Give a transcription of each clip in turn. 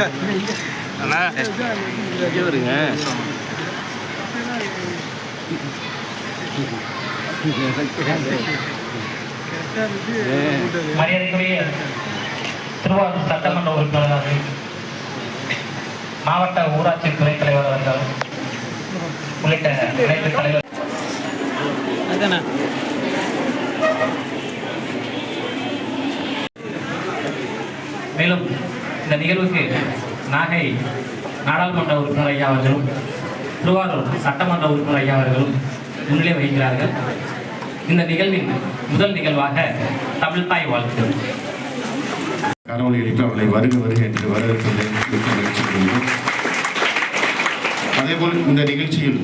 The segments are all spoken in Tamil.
அண்ணா. இங்கே வருங்க மரியாதைக்குரிய திருவாரூர் சட்டமன்ற உறுப்பினர் அவர்கள் மாவட்ட ஊராட்சி துறை தலைவர் அவர்கள் உள்ளிட்ட அனைத்து தலைவர். அதானே? மேலும் இந்த நிகழ்வுக்கு நாகை நாடாளுமன்ற உறுப்பினர் ஐயா அவர்களும் திருவாரூர் சட்டமன்ற உறுப்பினர் ஐயா அவர்களும் முன்னிலை வகிக்கிறார்கள். இந்த நிகழ்வின் முதல் நிகழ்வாக தமிழ் தாய் வாழ்த்து கரவொலி அவர்களை வருக வருக என்று வரவேற்பதை மிக்க அதேபோல் இந்த நிகழ்ச்சியில்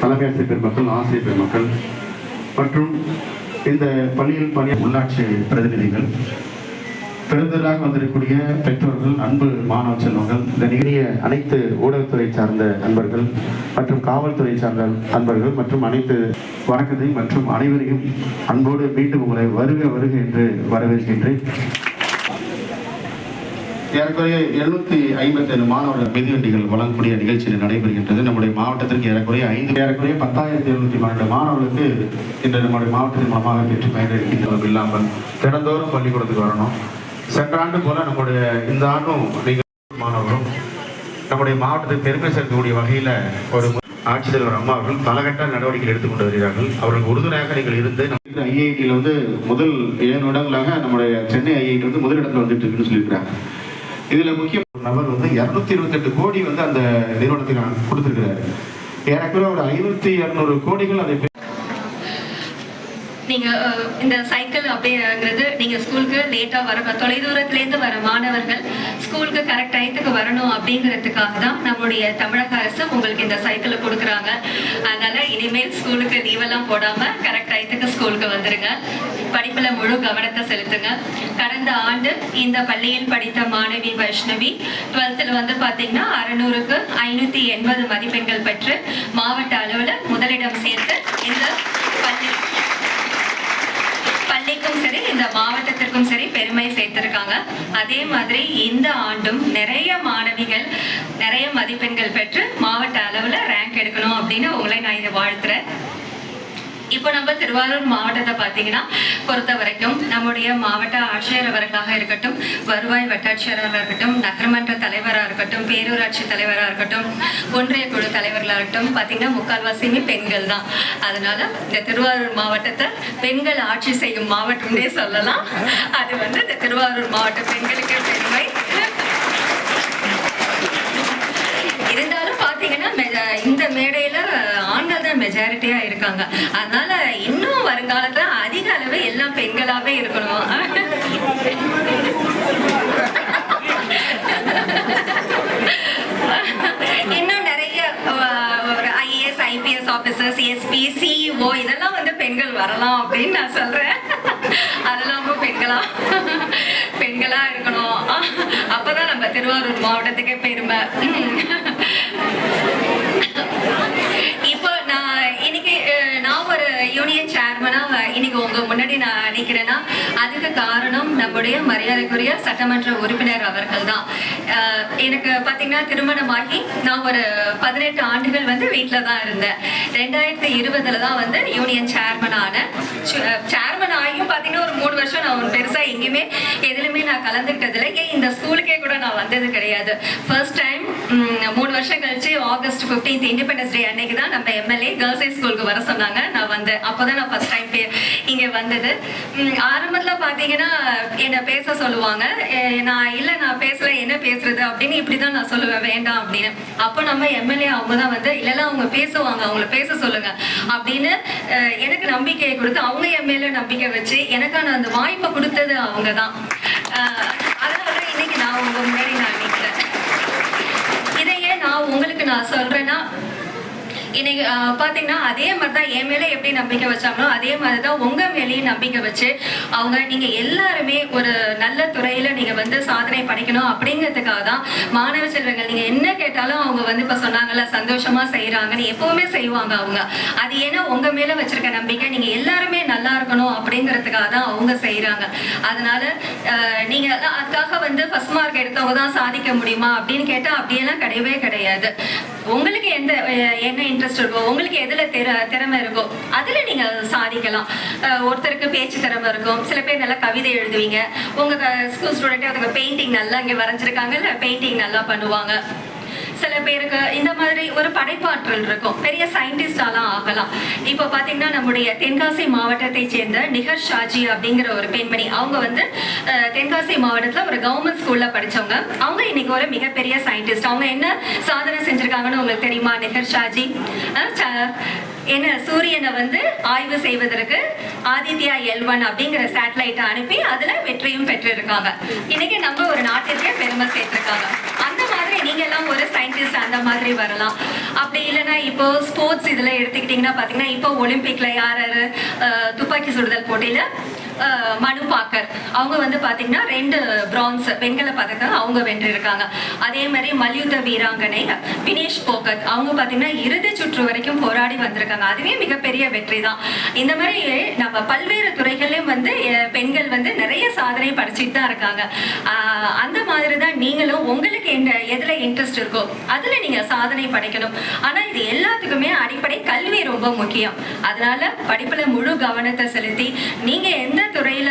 தலைமையாசிரியர் பெருமக்கள் ஆசிரியர் பெருமக்கள் மற்றும் இந்த பள்ளியில் பணி உள்ளாட்சி பிரதிநிதிகள் பெருந்தலாக வந்திருக்கக்கூடிய பெற்றோர்கள் அன்பு மாணவ செல்வங்கள் இந்த நிகழ்ச்சிய அனைத்து ஊடகத்துறை சார்ந்த அன்பர்கள் மற்றும் காவல்துறை சார்ந்த அன்பர்கள் மற்றும் அனைத்து வணக்கத்தை மற்றும் அனைவரையும் அன்போடு மீண்டும் உங்களை வருக வருக என்று வரவேற்கின்றேன். ஏறக்குறைய எழுநூத்தி ஐம்பத்தேழு மாணவர்கள் மிதிவண்டிகள் வழங்கக்கூடிய நிகழ்ச்சியில் நடைபெறுகின்றது. நம்முடைய மாவட்டத்திற்கு ஏறக்குறைய ஐந்து ஏறக்குறைய பத்தாயிரத்தி எழுநூத்தி பன்னெண்டு மாணவர்களுக்கு இன்று நம்முடைய மாவட்டத்தின் மூலமாக பெற்று பயனளிக்கின்றதும் இல்லாமல் தினந்தோறும் பள்ளிக்கூடத்துக்கு வரணும். சென்ற ஆண்டு போல நம்முடைய இந்த ஆண்டும் நீங்கள் மாணவரும் நம்முடைய மாவட்டத்துக்கு பெருமை சேர்க்கக்கூடிய வகையில் ஒரு ஆட்சித்தலைவர் அம்மா அவர்கள் பலகட்ட நடவடிக்கைகள் எடுத்துக்கொண்டு வருகிறார்கள். அவர்களுக்கு உறுதுணையாக நீங்கள் இருந்து ஐஐடியில் வந்து முதல் ஏழு இடங்களாக நம்முடைய சென்னை ஐஐடி வந்து முதலிடத்தில் வந்துட்டு இருக்குன்னு சொல்லியிருக்கிறாங்க. இதுல முக்கிய ஒரு நபர் வந்து இருநூத்தி இருபத்தெட்டு கோடி வந்து அந்த நிறுவனத்துக்கு கொடுத்துருக்கிறாரு. ஏறக்குறைய ஒரு ஐநூத்தி இருநூறு கோடிகள் அதை நீங்கள் நீங்க இந்த சைக்கிள் அப்படிங்கிறது நீங்க ஸ்கூலுக்கு லேட்டா வர தொலைதூரத்துல இருந்து வர மாணவர்கள் ஸ்கூலுக்கு கரெக்ட் டயத்துக்கு வரணும் அப்படிங்கிறதுக்காக தான் நம்முடைய தமிழக அரசு உங்களுக்கு இந்த சைக்கிளை கொடுக்குறாங்க. அதனால இனிமேல் ஸ்கூலுக்கு லீவெல்லாம் போடாம கரெக்ட் டயத்துக்கு ஸ்கூலுக்கு வந்துருங்க. படிப்புல முழு கவனத்தை செலுத்துங்க. கடந்த ஆண்டு இந்த பள்ளியில் படித்த மாணவி வைஷ்ணவி டுவெல்த்தில் வந்து பாத்தீங்கன்னா அறுநூறுக்கு ஐநூத்தி எண்பது மதிப்பெண்கள் பெற்று மாவட்ட அளவுல முதலிடம் சேர்த்து இந்த பள்ளி இந்த மாவட்டத்திற்கும் சரி பெருமை சேர்த்திருக்காங்க. அதே மாதிரி இந்த ஆண்டும் நிறைய மாணவிகள் நிறைய மதிப்பெண்கள் பெற்று மாவட்ட அளவுல ரேங்க் எடுக்கணும் அப்படின்னு உங்களை நான் இதை வாழ்த்துறேன். இப்போ நம்ம திருவாரூர் மாவட்டத்தை பார்த்தீங்கன்னா பொறுத்த வரைக்கும் நம்முடைய மாவட்ட ஆட்சியர் அவர்களாக இருக்கட்டும் வருவாய் வட்டாட்சியராக இருக்கட்டும் நகரமன்ற தலைவராக இருக்கட்டும் பேரூராட்சி தலைவராக இருக்கட்டும் ஒன்றிய குழு தலைவர்களாக இருக்கட்டும் பார்த்தீங்கன்னா முக்கால்வாசியுமே பெண்கள் தான். அதனால இந்த திருவாரூர் மாவட்டத்தை பெண்கள் ஆட்சி செய்யும் மாவட்டம்னே சொல்லலாம். அது வந்து இந்த திருவாரூர் மாவட்ட பெண்களுக்கு பெருமை. இருந்தாலும் இந்த மேடையில ஆண்கள் தான் மெஜாரிட்டியா இருக்காங்க. அதனால இன்னும் வருங்காலத்துல அதிக அளவு எல்லாம் பெண்களாவே இருக்கணும். இன்னும் நிறைய ஒரு IAS IPS officers SP CEO இதெல்லாம் வந்து பெண்கள் வரலாம் அப்படின்னு நான் சொல்றேன். அதெல்லாம் பெண்களா பெண்களா இருக்கணும். அப்பதான் நம்ம திருவாரூர் மாவட்டத்துக்கே பெருமை. இப்போ நான் இன்னைக்கு அஹ், நான் ஒரு யூனியன் சேர்மனா இன்னைக்கு உங்க முன்னாடி நான் நினைக்கிறேன்னா அதுக்கு காரணம் நம்முடைய மரியாதைக்குரிய சட்டமன்ற உறுப்பினர் அவர்கள் தான். எனக்கு பாத்தீங்கன்னா திருமணமாகி நான் ஒரு பதினெட்டு ஆண்டுகள் வந்து வீட்டில தான் இருந்தேன். ரெண்டாயிரத்தி இருபதுல தான் வந்து யூனியன் சேர்மன் ஆனேன் சேர்மன் ஆகியும் பாத்தீங்கன்னா ஒரு மூணு வருஷம் நான் பெருசா எங்கேயுமே எதுலையுமே நான் கலந்துக்கிட்டதில்லை ஏன் இந்த ஸ்கூலுக்கே கூட நான் வந்தது கிடையாது. ஃபர்ஸ்ட் டைம் மூணு வருஷம் கழிச்சு ஆகஸ்ட் 15th இண்டிபெண்டன்ஸ் டே அன்னைக்கு தான் நம்ம எம்எல்ஏ கேர்ள்ஸ் ஹை ஸ்கூலுக்கு வர சொன்னாங்க. நான் வந்தேன். அப்போதான் நான் ஃபர்ஸ்ட் டைம் இங்கே வந்தது. உம், ஆரம்பத்துல பாத்தீங்கன்னா என்னை பேச சொல்லுவாங்க. நான் இல்லை நான் பேசல என்ன பேசுறது அப்படின்னு இப்படி தான் நான் சொல்லுவேன் வேண்டாம் அப்படின்னு. அப்போ நம்ம எம்எல்ஏ அவங்க தான் வந்து இல்லைலாம் அவங்க பேசுவாங்க அவங்கள பேச சொல்லுங்க. அப்படின்னு அஹ், எனக்கு நம்பிக்கையை கொடுத்து அவங்க எம்எல்ஏ நம்பிக்கை வச்சு எனக்கான அந்த வாய்ப்பை கொடுத்தது அவங்க தான். அதனால இன்னைக்கு நான் உங்க முன்னாடி நான் நிற்கிறேன் இதையே நான் உங்களுக்கு நான் சொல்றேன்னா இன்னைக்கு பார்த்தீங்கன்னா அதே மாதிரி தான் என் மேலே எப்படி நம்பிக்கை வச்சாங்களோ அதே மாதிரி தான் உங்கள் மேலேயும் நம்பிக்கை வச்சு அவங்க நீங்கள் எல்லாருமே ஒரு நல்ல துறையில் நீங்கள் வந்து சாதனை படைக்கணும் அப்படிங்கிறதுக்காக தான் மாணவ செல்வங்கள். நீங்கள் என்ன கேட்டாலும் அவங்க வந்து இப்போ சொன்னாங்கல்ல சந்தோஷமாக செய்கிறாங்கன்னு எப்போவுமே செய்வாங்க அவங்க. அது ஏன்னா உங்கள் மேலே வச்சுருக்க நம்பிக்கை நீங்கள் எல்லாருமே நல்லா இருக்கணும் அப்படிங்கிறதுக்காக தான் அவங்க செய்கிறாங்க அதனால நீங்கள் அதுக்காக வந்து ஃபஸ்ட் மார்க் எடுத்தவங்க தான் சாதிக்க முடியுமா அப்படின்னு கேட்டால் அப்படியெல்லாம் கிடையவே கிடையாது. உங்களுக்கு எந்த என்ன இன்ட்ரெஸ்ட் இருக்கோ உங்களுக்கு எதுல திற திறமை இருக்கோ அதுல நீங்க சாதிக்கலாம். ஒருத்தருக்கு பேச்சு திறமை இருக்கும். சில பேர் நல்லா கவிதை எழுதுவீங்க. உங்க ஸ்கூல் ஸ்டூடெண்ட் அவங்க பெயிண்டிங் நல்லா இங்க வரைஞ்சிருக்காங்கல்ல பெயிண்டிங் நல்லா பண்ணுவாங்க? சில பேருக்கு இந்த மாதிரி ஒரு படைப்பாற்றல் இருக்கும். பெரிய சயின்டிஸ்டாலாம் ஆகலாம். இப்போ பார்த்தீங்கன்னா நம்முடைய தென்காசி மாவட்டத்தை சேர்ந்த நிகர் ஷாஜி அப்படிங்கிற ஒரு பெண்மணி அவங்க வந்து தென்காசி மாவட்டத்தில் ஒரு கவர்மெண்ட் ஸ்கூலில் படிச்சவங்க. அவங்க இன்னைக்கு ஒரு மிகப்பெரிய சயின்டிஸ்ட் அவங்க என்ன சாதனை செஞ்சிருக்காங்கன்னு உங்களுக்கு தெரியுமா நிகர் ஷாஜி? என்ன சூரியனை வந்து ஆய்வு செய்வதற்கு ஆதித்யா எல் ஒன் அப்படிங்கிற சேட்டலைட்டை அனுப்பி அதுல வெற்றியும் பெற்றிருக்காங்க. இன்னைக்கு நம்ம ஒரு நாட்டிற்கே பெருமை சேர்த்திருக்காங்க. அந்த மாதிரி நீங்க எல்லாம் ஒரு சயின்டிஸ்ட் அந்த மாதிரி வரலாம். அப்படி இல்லைன்னா இப்போ ஸ்போர்ட்ஸ் இதுல எடுத்துக்கிட்டீங்கன்னா பாத்தீங்கன்னா இப்போ ஒலிம்பிக்ல யார் துப்பாக்கி சுடுதல் போட்டியில மனு பாக்கர் அவங்க வந்து பாத்தீங்கன்னா ரெண்டு பிரான்ஸ் வெண்கல பதக்கம் அவங்க வென்றிருக்காங்க. அதே மாதிரி மல்யுத்த வீராங்கனை வினேஷ் போகத் அவங்க பாத்தீங்கன்னா இறுதி சுற்று வரைக்கும் போராடி வந்திருக்காங்க. அதுவே மிகப்பெரிய வெற்றி தான். இந்த மாதிரி நம்ம பல்வேறு துறைகள்லயும் வந்து பெண்கள் வந்து நிறைய சாதனை படிச்சுட்டு தான் இருக்காங்க. ஆஹ், அந்த மாதிரி தான் நீங்களும் உங்களுக்கு என்ன எதுல இன்ட்ரெஸ்ட் இருக்கோ அதுல நீங்க சாதனை படைக்கணும். ஆனா இது எல்லாத்துக்குமே அடிப்படை கல்வி ரொம்ப முக்கியம். அதனால படிப்புல முழு கவனத்தை செலுத்தி நீங்க எந்த துறையில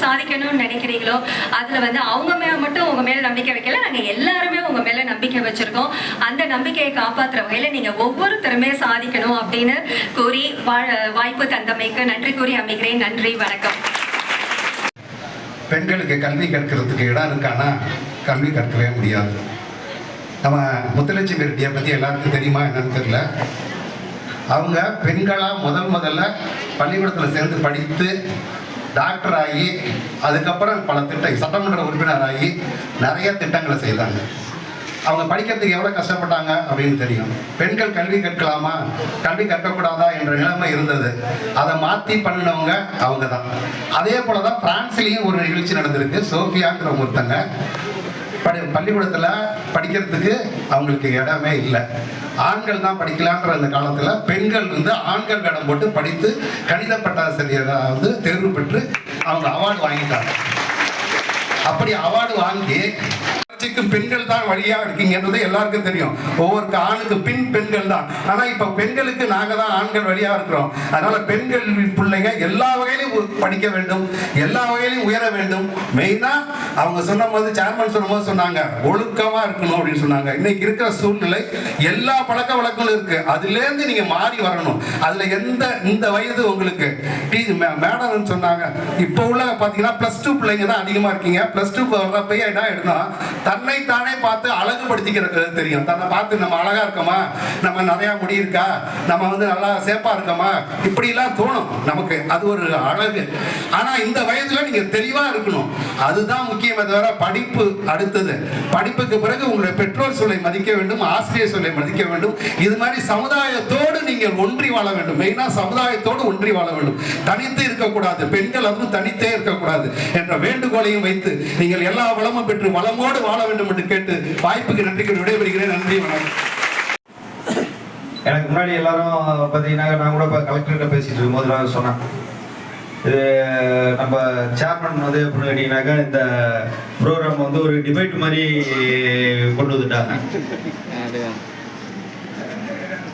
சாதிக்கணும்னு நினைக்கிறீங்களோ அதுல வந்து அவங்க மேல மட்டும் உங்க மேல நம்பிக்கை வைக்கல. நாங்க எல்லாருமே உங்க மேல நம்பிக்கை வச்சிருக்கோம். அந்த நம்பிக்கையை காப்பாத்துற வகையில நீங்க ஒவ்வொருத்தருமே சாதிக்கணும் அப்படின்னு கூறி வா- வாய்ப்பு தந்தமைக்கு நன்றி கூறி அமைகிறேன் நன்றி வணக்கம். பெண்களுக்கு கல்வி கற்கிறதுக்கு இடம் இருக்கானா? கல்வி கற்கவே முடியாது. நம்ம முத்துலட்சுமி ரெட்டியை பற்றி எல்லாருக்கும் தெரியுமா? என்னன்னு தெரியல. அவங்க பெண்களாக முதல் முதல்ல பள்ளிக்கூடத்தில் சேர்ந்து படித்து டாக்டர் ஆகி அதுக்கப்புறம் பல திட்டம் சட்டமன்ற உறுப்பினர் ஆகி நிறைய திட்டங்களை செய்தாங்க. அவங்க படிக்கிறதுக்கு எவ்வளோ கஷ்டப்பட்டாங்க அப்படின்னு தெரியும். பெண்கள் கல்வி கற்கலாமா? கல்வி கற்கக்கூடாதா என்ற நிலைமை இருந்தது. அதை மாற்றி பண்ணினவங்க அவங்க தான் அதே போல தான் பிரான்ஸ்லேயும் ஒரு நிகழ்ச்சி நடந்திருக்கு. சோஃபியாங்கிற ஒருத்தங்க படி பள்ளிக்கூடத்தில் படிக்கிறதுக்கு அவங்களுக்கு இடமே இல்லை. ஆண்கள் தான் படிக்கலான்ற அந்த காலத்தில் பெண்கள் வந்து ஆண்கள் வேடம் போட்டு படித்து கணித பட்டாசிரியராக வந்து தேர்வு பெற்று அவங்க அவார்டு வாங்கிட்டாங்க. அப்படி அவார்டு வாங்கி வளர்ச்சிக்கு பெண்கள் தான் வழியா இருக்கீங்கன்றது எல்லாருக்கும் தெரியும். ஒவ்வொரு ஆணுக்கு பின் பெண்கள் தான். ஆனா இப்ப பெண்களுக்கு நாங்க தான் ஆண்கள் வழியா இருக்கிறோம். அதனால பெண்கள் பிள்ளைங்க எல்லா வகையிலும் படிக்க வேண்டும். எல்லா வகையிலும் உயர வேண்டும். மெயினா அவங்க சொன்ன போது சேர்மன் சொன்ன சொன்னாங்க ஒழுக்கமா இருக்கணும் அப்படின்னு சொன்னாங்க. இன்னைக்கு இருக்கிற சூழ்நிலை எல்லா பழக்க வழக்கங்களும் இருக்கு. அதுல இருந்து நீங்க மாறி வரணும். அதுல எந்த இந்த வயது உங்களுக்கு? டீ மேடம் சொன்னாங்க இப்போ உள்ள பாத்தீங்கன்னா பிளஸ் டூ பிள்ளைங்க தான் அதிகமா இருக்கீங்க. பிளஸ் டூ வர்றப்ப என்ன ஆயிடுனா தன்னை தானே பார்த்து அழகுபடுத்திக்கிறது தெரியும். தன்னை பார்த்து நம்ம அழகா இருக்கோமா? நம்ம நிறைய முடி இருக்கா? நம்ம வந்து நல்லா சேப்பா இருக்கோமா? இப்படி எல்லாம் தோணும். நமக்கு அது ஒரு அழகு. ஆனா இந்த வயதுல நீங்க தெளிவா இருக்கணும். அதுதான் முக்கியமே. தவிர படிப்பு அடுத்தது. படிப்புக்கு பிறகு உங்களுடைய பெற்றோர் சொல்லை மதிக்க வேண்டும் ஆசிரியர் சொல்லை மதிக்க வேண்டும். இது மாதிரி சமுதாயத்தோடு நீங்கள் ஒன்றி வாழ வேண்டும். மெயினா சமுதாயத்தோடு ஒன்றி வாழ வேண்டும். தனித்து இருக்கக்கூடாது. பெண்கள் அதுவும் தனித்தே இருக்கக்கூடாது என்ற வேண்டுகோளையும் வைத்து நீங்கள் எல்லா வளமும் பெற்று வளமோடு வாழ வேண்டும் என்று கேட்டு வாய்ப்புக்கு நன்றி கூறி விடைபெறுகிறேன். நன்றி வணக்கம். எனக்கு முன்னாடி எல்லாரும் பார்த்தீங்கன்னா நான் கூட இப்போ கலெக்டர்கிட்ட பேசிட்டு இருக்கும்போது நான் சொன்னேன். இது நம்ம சேர்மன் வந்து எப்படின்னு கேட்டிங்கனாக்கா இந்த ப்ரோக்ராம் வந்து ஒரு டிபேட் மாதிரி கொண்டு வந்துட்டாங்க.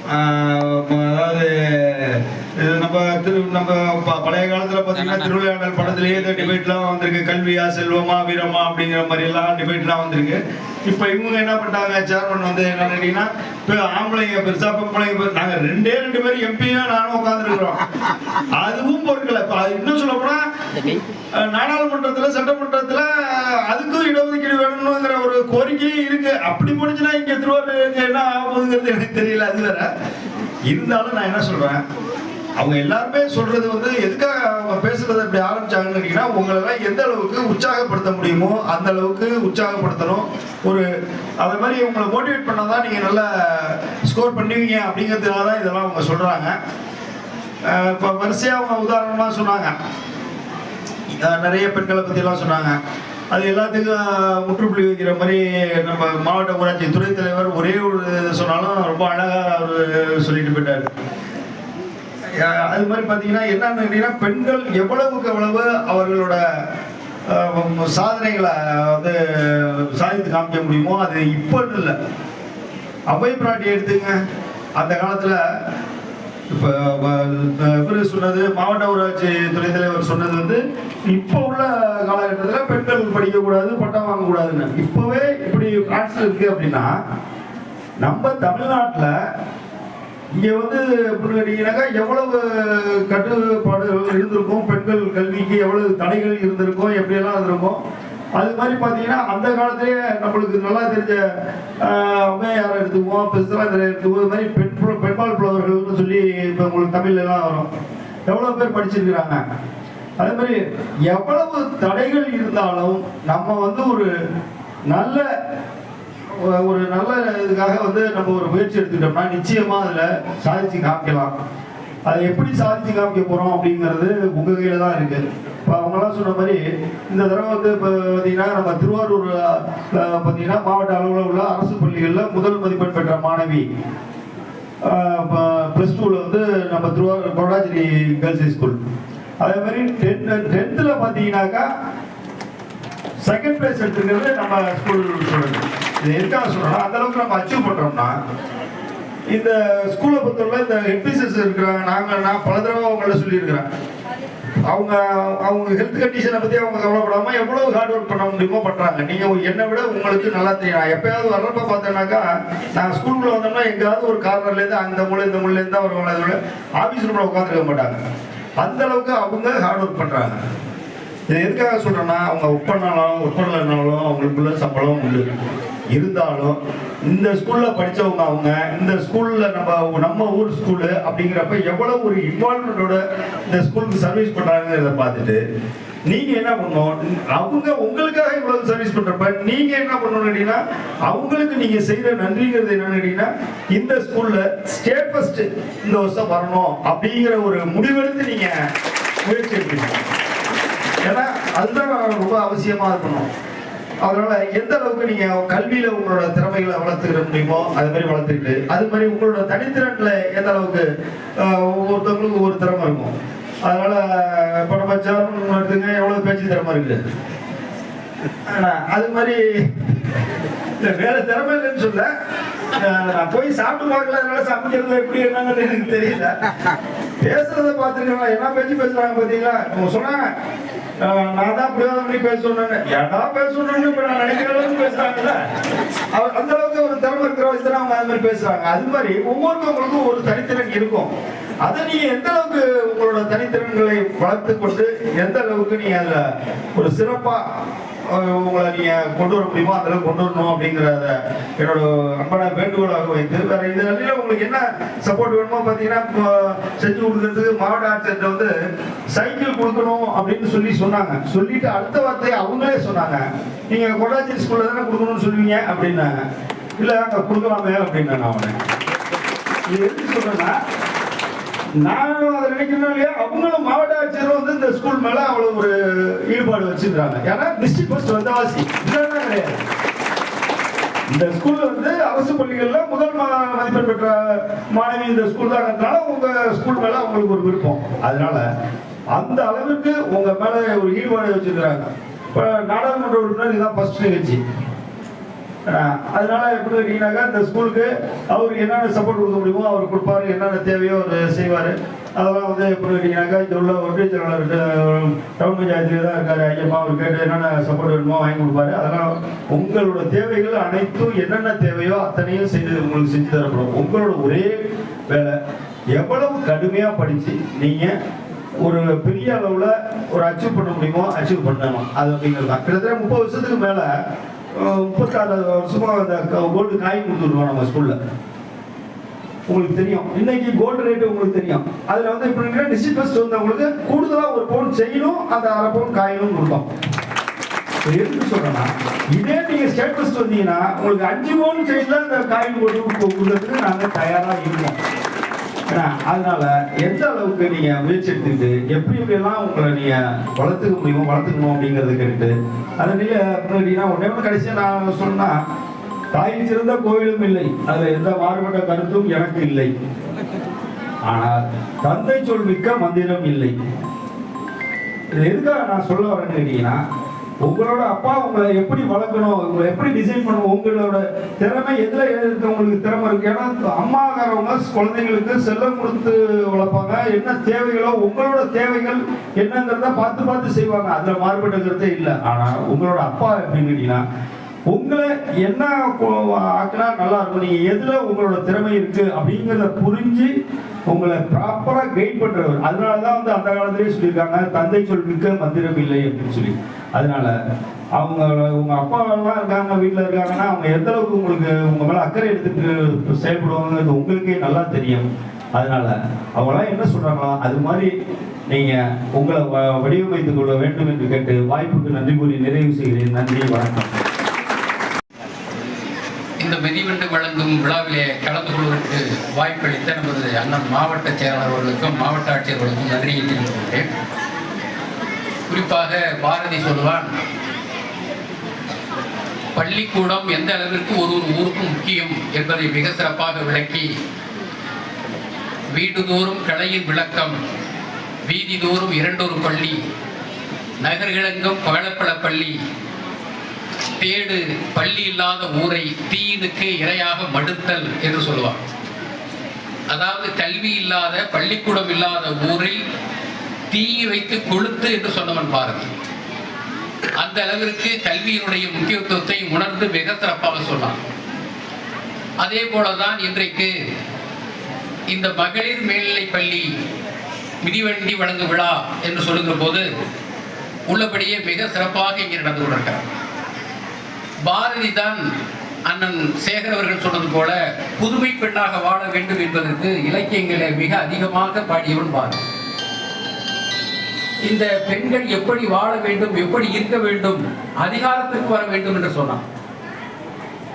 அதாவது இது நம்ம திரு நம்ம பழைய காலத்துல பாத்தீங்கன்னா திருவிளையாடல் படத்திலேயே இந்த டிபேட்லாம் வந்திருக்கு. கல்வியா செல்வமா வீரமா அப்படிங்கிற மாதிரி எல்லாம் டிபேட்லாம் வந்திருக்கு. இப்ப இவங்க என்ன பண்ணிட்டாங்க? சேர்மன் வந்து என்ன கேட்டீங்கன்னா இப்போ ஆம்பளைங்க பெருசா பொம்பளைங்க பெருசா நாங்க ரெண்டே ரெண்டு பேரும் எம்பியா நானும் உட்காந்துருக்குறோம் அதுவும் பொருட்கள் இப்ப அது இன்னும் சொல்ல போனா அஹ், நாடாளுமன்றத்துல சட்டமன்றத்துல அதுக்கும் இடஒதுக்கீடு வேணுங்கிற ஒரு கோரிக்கையும் இருக்கு. அப்படி முடிஞ்சுன்னா இங்க திருவாரூர் என்ன ஆகுதுங்கிறது எனக்கு தெரியல. அது வேற. இருந்தாலும் நான் என்ன சொல்றேன்? அவங்க எல்லாருமே சொல்றது வந்து எதுக்காக அவங்க பேசுறதை இப்படி ஆரம்பிச்சாங்கன்னு கேட்டீங்கன்னா உங்களை எந்த அளவுக்கு உற்சாகப்படுத்த முடியுமோ அந்த அளவுக்கு உற்சாகப்படுத்தணும். ஒரு அதை மாதிரி உங்களை மோட்டிவேட் பண்ணாதான் நீங்க நல்லா ஸ்கோர் பண்ணுவீங்க அப்படிங்கிறதுனால தான் இதெல்லாம் அவங்க சொல்கிறாங்க இப்போ வரிசையாக அவங்க உதாரணமாக சொன்னாங்க. நிறைய பெண்களை பற்றியெல்லாம் சொன்னாங்க. அது எல்லாத்துக்கும் முற்றுப்புள்ளி வைக்கிற மாதிரி நம்ம மாவட்ட ஊராட்சி துறை தலைவர் ஒரே ஒரு சொன்னாலும் ரொம்ப அழகாக அவர் சொல்லிட்டு போயிட்டார். அது மாதிரி பார்த்தீங்கன்னா என்னன்னு பெண்கள் எவ்வளவுக்கு எவ்வளவு அவர்களோட சாதனைகளை வந்து சாதித்து காமிக்க முடியுமோ அது இப்போ இல்லை. அவை பிராட்டி எடுத்துங்க. அந்த காலத்தில் இப்போ இவர் சொன்னது மாவட்ட ஊராட்சி துணைத் தலைவர் சொன்னது வந்து இப்போ உள்ள காலகட்டத்தில் பெண்கள் படிக்கக்கூடாது பட்டம் வாங்கக்கூடாதுன்னு. இப்போவே இப்படி பிரான்ஸ்ல இருக்குது அப்படின்னா நம்ம தமிழ்நாட்டில் இங்க வந்து எப்படி கேட்டீங்கன்னாக்கா எவ்வளவு கட்டுப்பாடுகள் இருந்திருக்கும்? பெண்கள் கல்விக்கு எவ்வளவு தடைகள் இருந்திருக்கும்? எப்படியெல்லாம் இருந்திருக்கும்? அது மாதிரி பார்த்தீங்கன்னா அந்த காலத்திலேயே நம்மளுக்கு நல்லா தெரிஞ்ச ஆஹ், எடுத்துக்குவோம் பெருசெல்லாம் எடுத்துக்குவோம் இது மாதிரி பெண் பெண்பால் புலவர்கள்னு சொல்லி இப்போ உங்களுக்கு தமிழ்லாம் எல்லாம் வரும். எவ்வளோ பேர் படிச்சிருக்கிறாங்க? அதே மாதிரி எவ்வளவு தடைகள் இருந்தாலும் நம்ம வந்து ஒரு நல்ல ஒரு நல்ல இதுக்காக வந்து நம்ம ஒரு முயற்சி எடுத்துக்கிட்டோம்னா நிச்சயமா அதுல சாதிச்சு காமிக்கலாம். அதை எப்படி சாதிச்சு காமிக்க போறோம் அப்படிங்கிறது உங்க கையில தான் இருக்கு. இப்போ அவங்களாம் சொன்ன மாதிரி இந்த தடவை வந்து இப்போ பார்த்தீங்கன்னா நம்ம திருவாரூர் பார்த்தீங்கன்னா மாவட்ட அளவில் உள்ள அரசு பள்ளிகளில் முதல் மதிப்பெண் பெற்ற மாணவி. ப்ளஸ் டூவில் வந்து நம்ம Thiruvarur Kodacheri girls high school அதே மாதிரி டென்த் டென்த்தில் பார்த்தீங்கன்னாக்கா செகண்ட் பிளேஸ் எடுத்துக்கிறது நம்ம ஸ்கூல் ஸ்டூடெண்ட் எதுக்காக சொல்றோம்னா அந்த அளவுக்கு நம்ம அச்சீவ் பண்றோம்னா இந்த ஸ்கூலை பொறுத்தவரை இந்த ஹெட்மிஸ்டர்ஸ் இருக்கிறாங்க நாங்க நான் பல தடவை அவங்கள்ட்ட சொல்லியிருக்கிறேன். அவங்க அவங்க ஹெல்த் கண்டிஷனை பத்தி அவங்க கவலைப்படாம எவ்வளவு ஹார்ட் ஒர்க் பண்ண முடியுமோ பண்றாங்க. நீங்க என்னை விட உங்களுக்கு நல்லா தெரியும். நான் எப்பயாவது வர்றப்ப பார்த்தேன்னாக்கா நான் ஸ்கூலுக்குள்ள வந்தோம்னா எங்கேயாவது ஒரு கார்னர்ல இருந்து அந்த மூலை இந்த மூலையில இருந்து வருவாங்க. அதோட ஆபீஸ் கூட உட்காந்துருக்க மாட்டாங்க. அந்த அளவுக்கு அவங்க ஹார்ட் ஒர்க் பண்றாங்க. இது எதுக்காக சொல்றேன்னா அவங்க ஒர்க் பண்ணாலும் ஒர்க் பண்ணலனாலும் அவங்களுக்குள்ள சம்பளம் உண்டு. இருந்தாலும் இந்த ஸ்கூல்ல படிச்சவங்க அவங்க இந்த ஸ்கூல்ல நம்ம நம்ம ஊர் ஸ்கூலு அப்படிங்கிறப்ப எவ்வளவு ஒரு இன்வால்மெண்டோட இந்த ஸ்கூலுக்கு சர்வீஸ் பண்றாங்கிறத பார்த்துட்டு நீங்க என்ன பண்ணணும்? அவங்க உங்களுக்காக இவ்வளவு சர்வீஸ் பண்றப்ப நீங்க என்ன பண்ணணும் கேட்டீங்கன்னா அவங்களுக்கு நீங்க செய்யற நன்றிங்கிறது என்னன்னு கேட்டீங்கன்னா இந்த ஸ்கூல்ல ஸ்டேட் ஃபர்ஸ்ட் இந்த வருஷம் வரணும் அப்படிங்கிற ஒரு முடிவெடுத்து நீங்க முயற்சி எடுப்பீங்க ஏன்னா அதுதான் ரொம்ப அவசியமா இருக்கணும். அதனால எந்த அளவுக்கு நீங்க கல்வியில உங்களோட திறமைகளை வளர்த்துக்கிற முடியுமோ அது மாதிரி வளர்த்துக்கிட்டு அது மாதிரி உங்களோட தனித்திறன்ல எந்த அளவுக்கு ஒவ்வொருத்தவங்களுக்கு ஒவ்வொருத்தவங்களுக்கும் ஒவ்வொரு திறமை இருக்கும். அதனால இப்ப நம்ம ஜெர்மன் எடுத்துங்க எவ்வளவு பேச்சு திறமை இருக்கு ஆனா, அது மாதிரி வேற திறமை இல்லைன்னு சொல்ல. நான் போய் சாப்பிட்டு பார்க்கல அதனால சமைக்கிறது எப்படி என்னங்கன்னு எனக்கு தெரியல. பேசுறத பார்த்துருக்கேன் என்ன பேச்சு பேசுறாங்க பாத்தீங்களா? அவங்க சொன்னாங்க. நான் தான் பிரயோகம் பண்ணி பேச சொன்னேன் ஏன்டா பேச சொன்னேன்னு இப்ப நான் நினைக்கிற அளவுக்கு பேசுறாங்கல்ல? அவர் அந்த அளவுக்கு ஒரு திறமை இருக்கிற வயசுல அவங்க அது மாதிரி பேசுறாங்க. அது மாதிரி ஒவ்வொருத்தவங்களுக்கும் ஒரு தனித்திறன் இருக்கும். அதை நீங்க எந்த அளவுக்கு உங்களோட தனித்திறன்களை வளர்த்து கொண்டு எந்த அளவுக்கு நீங்க அதுல ஒரு சிறப்பா உங்களை நீங்க கொண்டு வர முடியுமோ அந்த அளவுக்கு கொண்டு வரணும் அப்படிங்கிறத என்னோட அன்பான வேண்டுகோளாக வைத்து வேற இது நிலையில உங்களுக்கு என்ன சப்போர்ட் வேணுமோ பாத்தீங்கன்னா செஞ்சு கொடுக்கறதுக்கு மாவட்ட ஆட்சியர்கிட்ட வந்து சைக்கிள் கொடுக்கணும் அப்படின்னு சொல்லி சொன்னாங்க. சொல்லிட்டு அடுத்த வார்த்தையை அவங்களே சொன்னாங்க. நீங்க கொடாச்சி ஸ்கூல்ல தானே கொடுக்கணும்னு சொல்லுவீங்க அப்படின்னாங்க இல்ல கொடுக்கலாமே அப்படின்னு நான் அவனை. இது எதுக்கு சொல்றேன்னா நானும் அதை நினைக்கிறேன் இல்லையா? அவங்களும் மாவட்ட அந்த இந்த ஸ்கூல் மேல அவ்வளவு ஒரு ஈடுபாடு வச்சிருக்காங்க ஏன்னா டிஸ்ட்ரிக்ட் ஃபர்ஸ்ட் வந்தவாசி கிடையாது. இந்த ஸ்கூல் வந்து அரசு பள்ளிகள்ல முதல் மா- மதிப்பெண் பெற்ற மாணவி இந்த ஸ்கூல் தாங்கிறதுனால உங்க ஸ்கூல் மேல அவங்களுக்கு ஒரு விருப்பம். அதனால அந்த அளவுக்கு உங்க மேல ஒரு ஈடுபாடு வச்சிருக்காங்க இப்போ நாடாளுமன்ற உறுப்பினர் இதுதான் ஃபர்ஸ்ட் நிகழ்ச்சி. அதனால எப்படி இருக்கீங்கன்னாக்கா இந்த ஸ்கூலுக்கு அவருக்கு என்னென்ன சப்போர்ட் கொடுக்க முடியுமோ அவர் கொடுப்பாரு என்னென்ன தேவையோ அவர் செய்வார். அதெல்லாம் வந்து எப்படி இருக்கீங்கன்னாக்கா இங்க உள்ள ஒன்றிய செயலாளர் டவுன் பஞ்சாயத்தில் தான் இருக்கார் ஐயப்பா அவர் கேட்டு என்னென்ன சப்போர்ட் வேணுமோ வாங்கி கொடுப்பாரு. அதெல்லாம் உங்களோட தேவைகள் அனைத்தும் என்னென்ன தேவையோ அத்தனையும் செய்து உங்களுக்கு செஞ்சு தரப்படும். உங்களோட ஒரே வேலை எவ்வளவு கடுமையாக படிச்சு நீங்கள் ஒரு பெரிய அளவில் ஒரு அச்சீவ் பண்ண முடியுமோ அச்சீவ் பண்ணணும் அது அப்படிங்கிறது தான். கிட்டத்தட்ட முப்பது வருஷத்துக்கு மேலே முப்பத்தாறு சும்மா அந்த கோல்டு காயின் கொடுத்துருவோம் நம்ம ஸ்கூலில் உங்களுக்கு தெரியும். இன்னைக்கு கோல்டு ரேட்டு உங்களுக்கு தெரியும். அதில் வந்து இப்படி டிஸ்ட்ரிக்ட் ஃபர்ஸ்ட் வந்தவங்களுக்கு கூடுதலாக ஒரு பவுன் செய்யணும் அந்த அரை பவுன் காயினும் கொடுத்தோம். எதுக்கு சொல்றேன்னா இதே நீங்க ஸ்டேட் ஃபர்ஸ்ட் வந்தீங்கன்னா உங்களுக்கு அஞ்சு பவுன் செய்யல அந்த காயின் போட்டு கொடுக்கறதுக்கு நாங்கள் தயாராக இருக்கோம். அதனால எந்த அளவுக்கு நீங்க முயற்சி எடுத்துக்கிட்டு எப்படி எப்படியெல்லாம் உங்களை நீங்க வளர்த்துக்க முடியுமோ வளர்த்துக்கணும் அப்படிங்கிறது கேட்டு அதை நீங்க முன்னாடினா ஒன்னே ஒன்று கடைசியா நான் சொன்னா தாயின் சிறந்த கோவிலும் இல்லை. அதுல எந்த மாறுபட்ட கருத்தும் எனக்கு இல்லை. ஆனால் தந்தை சொல் மிக்க மந்திரம் இல்லை. இது எதுக்காக நான் சொல்ல வரேன்னு கேட்டீங்கன்னா உங்களோட அப்பா உங்களை எப்படி வளர்க்கணும் உங்களை எப்படி டிசைன் பண்ணணும் உங்களோட திறமை எதில் இருக்கு உங்களுக்கு திறமை இருக்கு? ஏன்னா அம்மாக்காரவங்க குழந்தைங்களுக்கு செல்லம் கொடுத்து வளர்ப்பாங்க. என்ன தேவைகளோ உங்களோட தேவைகள் என்னங்கிறத பார்த்து பார்த்து செய்வாங்க. அதில் மாறுபட்ட கருத்தே இல்லை. ஆனால் உங்களோட அப்பா அப்படின்னு கேட்டீங்கன்னா உங்களை என்ன ஆக்கினா நல்லா இருக்கும். நீங்கள் எதில் உங்களோட திறமை இருக்குது அப்படிங்கிறத புரிஞ்சு உங்களை ப்ராப்பரா கைட் பண்றவர். அதனால தான் வந்து அந்த காலத்திலேயே சொல்லியிருக்காங்க தந்தை சொல் மிக்க மந்திரம் இல்லை அப்படின்னு சொல்லி. அதனால அவங்க உங்க அப்பா எல்லாம் இருக்காங்க வீட்டுல இருக்காங்கன்னா அவங்க எந்த அளவுக்கு உங்களுக்கு உங்க மேல அக்கறை எடுத்துட்டு செயல்படுவாங்கிறது உங்களுக்கே நல்லா தெரியும். அதனால அவங்களாம் என்ன சொல்றாங்களோ அது மாதிரி நீங்க உங்களை வ- வடிவமைத்துக் கொள்ள வேண்டும் என்று கேட்டு வாய்ப்புக்கு நன்றி கூறி நிறைவு செய்கிறேன். நன்றி வணக்கம். இந்த மிதிவண்டு வழங்கும் விழாவிலே கலந்து கொள்வதற்கு வாய்ப்பளித்த நமது அண்ணன் மாவட்ட செயலாளர் அவர்களுக்கும் மாவட்ட ஆட்சியர்களுக்கும் நன்றியை தெரிவித்துக் கொள்கிறேன். குறிப்பாக பாரதி சொல்வான் பள்ளிக்கூடம் எந்த அளவிற்கு ஒரு ஒரு ஊருக்கும் முக்கியம் என்பதை மிக சிறப்பாக விளக்கி வீடுதோறும் கலையின் விளக்கம் வீதிதோறும் இரண்டொரு பள்ளி நகர்கிழங்கும் பகலப்பழ பள்ளி தேடு பள்ளி இல்லாத ஊரை தீயினுக்கு இரையாக மடுத்தல் என்று சொல்லுவார் அதாவது கல்வி இல்லாத பள்ளிக்கூடம் இல்லாத ஊரில் தீ வைத்து கொளுத்து என்று சொன்னவன் பாரதி அந்த அளவிற்கு கல்வியினுடைய முக்கியத்துவத்தை உணர்ந்து மிக சிறப்பாக சொன்னான். அதே போலதான் இன்றைக்கு இந்த மகளிர் மேல்நிலை பள்ளி மிதிவண்டி வழங்கு விழா என்று சொல்லுகிற போது உள்ளபடியே மிக சிறப்பாக இங்கே நடந்து கொண்டிருக்கிறார். பாரதி தான் அண்ணன் சேகர் அவர்கள் சொன்னது போல புதுமை பெண்ணாக வாழ வேண்டும் என்பதற்கு இலக்கியங்களை மிக அதிகமாக பாடியவன் பாரதி. இந்த பெண்கள் எப்படி வாழ வேண்டும் எப்படி இருக்க வேண்டும் அதிகாரத்திற்கு வர வேண்டும் என்று சொன்னான்.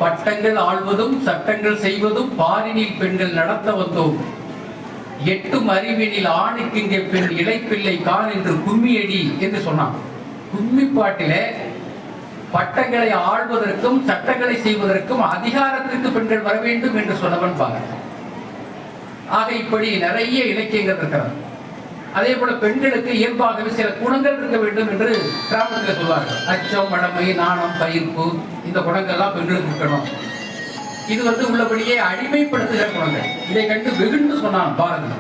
பட்டங்கள் ஆள்வதும் சட்டங்கள் செய்வதும் பாரினில் பெண்கள் நடத்த வந்தோம். எட்டும் அறிவினில் ஆணுக்கு இங்கே பெண் இழைப்பில்லை கான் என்று கும்மியடி என்று சொன்னான். கும்மி பாட்டிலே பட்டங்களை ஆள்வதற்கும் சட்டங்களை செய்வதற்கும் அதிகாரத்திற்கு பெண்கள் வர வேண்டும் என்று சொன்னவன் பாரதி ஆக இப்படி நிறைய இலக்கியங்கள் இருக்கிறது. அதே போல பெண்களுக்கு இயல்பாகவே சில குணங்கள் இருக்க வேண்டும் என்று கிராமத்தில் சொல்வார்கள். அச்சம் மடமை நாணம் பயிர்ப்பு இந்த குணங்கள்லாம் பெண்களுக்கு இருக்கணும். இது வந்து உள்ளபடியே அடிமைப்படுத்துகிற குணங்கள். இதை கண்டு வெகுண்டு சொன்னான் பாரதி.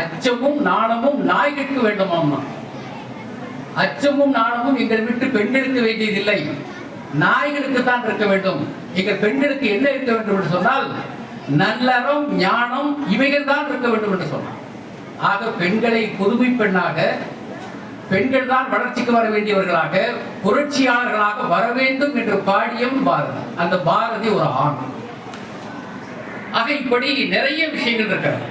அச்சமும் நாணமும் நாய்களுக்கு வேண்டுமாம்னா அச்சமும் நாணமும் எங்கள் வீட்டு பெண்களுக்கு வேண்டியதில்லை. நாய்களுக்கு தான் இருக்க வேண்டும். எங்கள் பெண்களுக்கு என்ன இருக்க வேண்டும் என்று சொன்னால் நல்லறம் ஞானம் இவைகள் தான் இருக்க வேண்டும் என்று சொன்னார். ஆக பெண்களை புதுமை பெண்ணாக பெண்கள் தான் வளர்ச்சிக்கு வர வேண்டியவர்களாக புரட்சியாளர்களாக வர வேண்டும் என்று பாடியம் பாரதி. அந்த பாரதி ஒரு ஆண். ஆக இப்படி நிறைய விஷயங்கள் இருக்கிறது.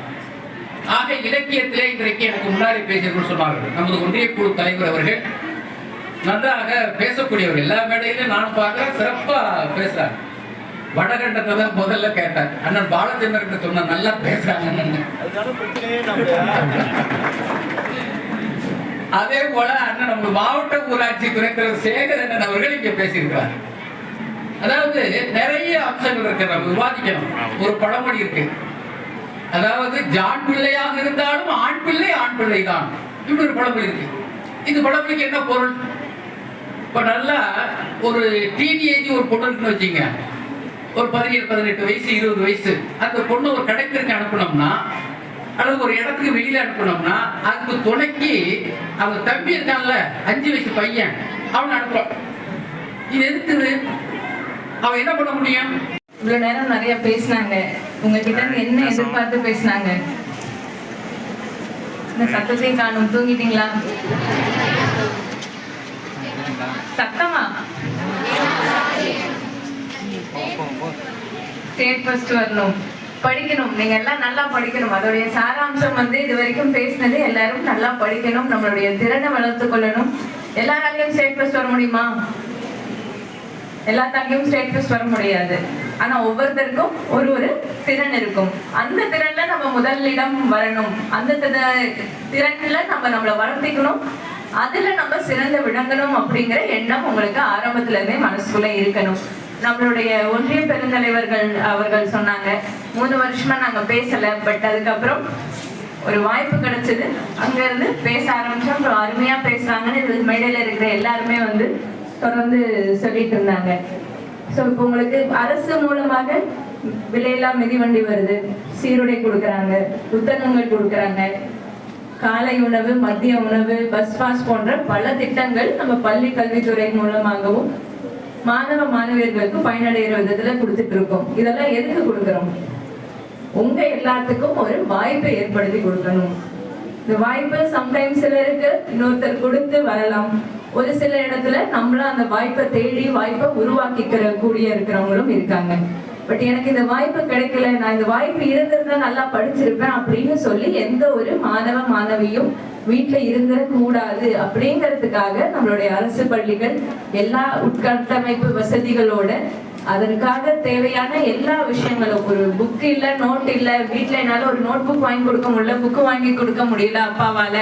ஆக இலக்கியத்திலே இன்றைக்கு எனக்கு முன்னாடி பேசியவர்கள் சொன்னார்கள். நமது ஒன்றிய குழு தலைவர் அவர்கள். நன்றாக பேசக்கூடியவர் எல்லா மேடையிலும் நான் பார்க்க சிறப்பா பேசுறாங்க. வடகண்டத்தை தான் முதல்ல கேட்டார். அண்ணன் பாலச்சந்திரன் கிட்ட சொன்ன நல்லா பேசுறாங்க அதே போல அண்ணன் நம்ம மாவட்ட ஊராட்சி துறைத்தலைவர் சேகர் அண்ணன் அவர்கள் இங்க பேசியிருக்கிறார். அதாவது நிறைய அம்சங்கள் இருக்கு. நம்ம விவாதிக்கணும். ஒரு பழமொழி இருக்கு. அதாவது ஜான் பிள்ளையாக இருந்தாலும் ஆண் பிள்ளை ஆண் பிள்ளை தான் இப்படி ஒரு பழமொழி இருக்கு. இந்த பழமொழிக்கு என்ன பொருள்? இப்ப நல்லா ஒரு டீனேஜ் ஒரு பொண்ணு இருக்குன்னு வச்சுங்க ஒரு பதினேழு பதினெட்டு வயசு இருபது வயசு. அந்த பொண்ணு ஒரு கடைத்திற்கு அனுப்பினோம்னா அல்லது ஒரு இடத்துக்கு வெளியில அனுப்பினோம்னா அதுக்கு துணைக்கு அவங்க தம்பி இருக்கான்ல அஞ்சு வயசு பையன் அவனை அனுப்புறான் இது எதுக்குது அவன் என்ன பண்ண முடியும்? இவ்வளவு நேரம் நிறைய பேசினாங்க. உங்ககிட்ட என்ன எதிர்பார்த்து பேசினாங்க? சத்தத்தையும் காணும். தூங்கிட்டீங்களா? சத்தமா? ஸ்டேட் ஃபர்ஸ்ட் வரணும். படிக்கணும். நீங்க எல்லாம் நல்லா படிக்கணும். அதோடைய சாராம்சம் வந்து இது வரைக்கும் பேசினது எல்லாரும் நல்லா படிக்கணும். நம்மளுடைய திறனை வளர்த்து கொள்ளணும். எல்லாராலையும் ஸ்டேட் ஃபர்ஸ்ட் வர முடியுமா? எல்லாத்தாலையும் ஸ்டேட் ஃபர்ஸ்ட் வர முடியாது. ஆனா ஒவ்வொருத்தருக்கும் ஒரு ஒரு திறன் இருக்கும். அந்த திறன்ல நம்ம முதலிடம் வரணும். அந்த திற- திறன்ல நம்ம நம்மளை வளர்த்திக்கணும். அதுல நம்ம சிறந்து விளங்கணும் அப்படிங்கிற எண்ணம் உங்களுக்கு ஆரம்பத்துல இருந்தே மனசுக்குள்ள இருக்கணும். நம்மளுடைய ஒன்றிய பெருந்தலைவர்கள் அவர்கள் சொன்னாங்க மூணு வருஷமா நாங்க பேசல பட் அதுக்கப்புறம் ஒரு வாய்ப்பு கிடைச்சது. அங்க இருந்து பேச ஆரம்பிச்சோம். அப்புறம் அருமையா பேசுறாங்கன்னு இது மேடையில இருக்கிற எல்லாருமே வந்து தொடர்ந்து சொல்லிட்டு இருந்தாங்க. ஸோ இப்போ உங்களுக்கு அரசு மூலமாக விலையில்லா மிதிவண்டி வருது. சீருடை கொடுக்குறாங்க புத்தகங்கள் கொடுக்குறாங்க காலை உணவு மதிய உணவு பஸ் பாஸ் போன்ற பல திட்டங்கள் நம்ம பள்ளி கல்வித்துறை மூலமாகவும் மாணவ மாணவியர்களுக்கு பயனடைகிற விதத்துல கொடுத்துட்டு இருக்கோம். இதெல்லாம் எதுக்கு கொடுக்குறோம்? உங்க எல்லாத்துக்கும் ஒரு வாய்ப்பை ஏற்படுத்தி கொடுக்கணும். இந்த வாய்ப்பு சம்டைம்ஸ் சிலருக்கு இன்னொருத்தர் கொடுத்து வரலாம். ஒரு சில இடத்துல நம்மளும் அந்த வாய்ப்பை தேடி வாய்ப்பை உருவாக்கிக்கிற கூடிய இருக்கிறவங்களும் இருக்காங்க. பட் எனக்கு இந்த வாய்ப்பு கிடைக்கல நான் இந்த வாய்ப்பு இருந்திருந்தா நல்லா படிச்சிருப்பேன் அப்படின்னு சொல்லி எந்த ஒரு மாணவ மாணவியும் வீட்டுல இருந்துட கூடாது அப்படிங்கிறதுக்காக நம்மளுடைய அரசு பள்ளிகள் எல்லா உட்கட்டமைப்பு வசதிகளோட அதற்காக தேவையான எல்லா விஷயங்களும். ஒரு புக் இல்ல நோட் இல்ல வீட்டுல என்னால ஒரு நோட் புக் வாங்கி கொடுக்க முடியல புக் வாங்கி கொடுக்க முடியல அப்பாவால.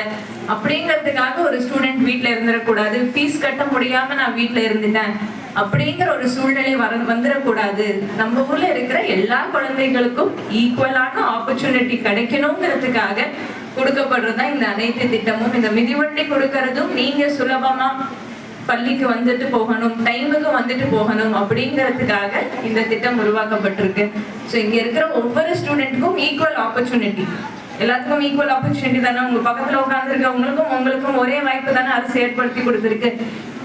அப்படிங்கிறதுக்காக ஒரு ஸ்டூடெண்ட் வீட்டுல இருந்துடக்கூடாது ஃபீஸ் கட்ட முடியாம நான் வீட்டுல இருந்துட்டேன். அப்படிங்கிற ஒரு சூழ்நிலை வர வந்துடக்கூடாது நம்ம ஊர்ல இருக்கிற எல்லா குழந்தைகளுக்கும் ஈக்குவலான ஆப்பர்ச்சுனிட்டி கிடைக்கணுங்கிறதுக்காக கொடுக்கப்படுறதுதான் இந்த அனைத்து திட்டமும். இந்த மிதிவண்டி கொடுக்கறதும் நீங்க சுலபமா பள்ளிக்கு வந்துட்டு போகணும் டைமுக்கு வந்துட்டு போகணும் அப்படிங்கிறதுக்காக இந்த திட்டம் உருவாக்கப்பட்டிருக்கு. ஸோ இங்க இருக்கிற ஒவ்வொரு ஸ்டூடெண்ட்டுக்கும் ஈக்குவல் ஆப்பர்ச்சுனிட்டி எல்லாத்துக்கும் ஈக்குவல் ஆப்பர்ச்சுனிட்டி தானே? உங்க பக்கத்துல உட்காந்துருக்கவங்களுக்கும் உங்களுக்கும் ஒரே வாய்ப்பு தானே அரசு ஏற்படுத்தி கொடுத்துருக்கு.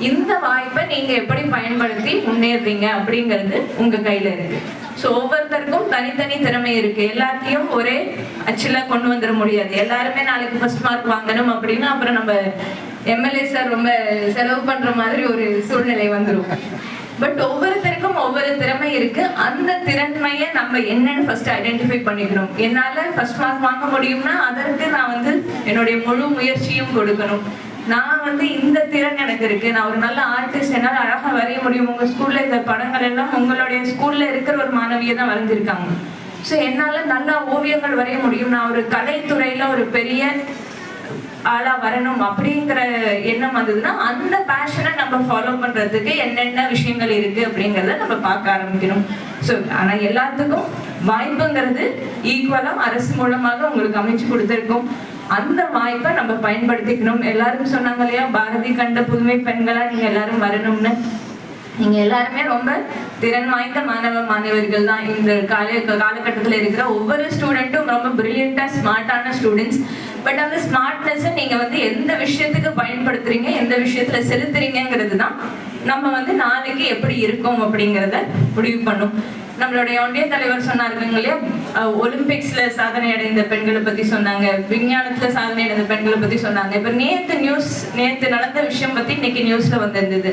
இந்த வாய்ப்பை நீங்க எப்படி பயன்படுத்தி முன்னேறுறீங்க அப்படிங்கிறது உங்க கையில இருக்கு. ஸோ ஒவ்வொருத்தருக்கும் தனித்தனி திறமை இருக்கு. எல்லாத்தையும் ஒரே அச்சில கொண்டு வந்துட முடியாது. எல்லாருமே நாளைக்கு ஃபர்ஸ்ட் மார்க் வாங்கணும் அப்படின்னா அப்புறம் நம்ம எம்எல்ஏ சார் ரொம்ப செலவு பண்ற மாதிரி ஒரு சூழ்நிலை வந்துரும். பட் ஒவ்வொருத்தருக்கும் ஒவ்வொரு திறமை இருக்கு. அந்த திறமையை நம்ம என்னன்னு ஃபர்ஸ்ட் ஐடென்டிஃபை பண்ணிக்கணும் என்னால ஃபர்ஸ்ட் மார்க் வாங்க முடியும்னா அதற்கு நான் வந்து என்னுடைய முழு முயற்சியும் கொடுக்கணும். நான் வந்து இந்த திறன் எனக்கு இருக்கு. நான் ஒரு நல்ல ஆர்டிஸ்ட் என்னால் அழகா வரைய முடியும். உங்க ஸ்கூல்ல இந்த படங்கள் எல்லாம் உங்களுடைய ஸ்கூல்ல இருக்கிற ஒரு மாணவியை தான் வரைஞ்சிருக்காங்க. ஸோ என்னால நல்லா ஓவியங்கள் வரைய முடியும். நான் ஒரு கலைத்துறையில ஒரு பெரிய ஆளா வரணும் அப்படிங்கிற எண்ணம் வந்ததுன்னா அந்த பேஷனை நம்ம ஃபாலோ பண்றதுக்கு என்னென்ன விஷயங்கள் இருக்கு அப்படிங்கறத நம்ம பார்க்க ஆரம்பிக்கணும். ஸோ ஆனா எல்லாத்துக்கும் வாய்ப்புங்கிறது ஈக்குவலா அரசு மூலமாக உங்களுக்கு அமைச்சு கொடுத்துருக்கோம். அந்த வாய்ப்பை நம்ம பயன்படுத்திக்கணும். எல்லாரும் சொன்னாங்க இல்லையா? பாரதி கண்ட புதுமை பெண்களா நீங்க எல்லாரும் வரணும்னு. நீங்க எல்லாருமே ரொம்ப திறன் வாய்ந்த மாணவ மாணவர்கள் தான் இந்த கால காலகட்டத்தில் இருக்கிற ஒவ்வொரு ஸ்டூடெண்ட்டும் ரொம்ப பிரில்லியண்டா ஸ்மார்ட்டான ஸ்டூடெண்ட்ஸ் பட் அந்த ஸ்மார்ட்னஸை நீங்க வந்து எந்த விஷயத்துக்கு பயன்படுத்துறீங்க எந்த விஷயத்துல செலுத்துறீங்கிறது தான் நம்ம வந்து நாளைக்கு எப்படி இருக்கோம் அப்படிங்கிறத முடிவு பண்ணும். நம்மளுடைய ஒன்றிய தலைவர் சொன்னாருங்க இல்லையா ஒலிம்பிக்ஸ்ல சாதனை அடைந்த பெண்களை பத்தி சொன்னாங்க விஞ்ஞானத்துல சாதனை அடைந்த பெண்களை பத்தி சொன்னாங்க. இப்ப நேத்து நியூஸ் நேத்து நடந்த விஷயம் பத்தி இன்னைக்கு நியூஸ்ல வந்திருந்தது.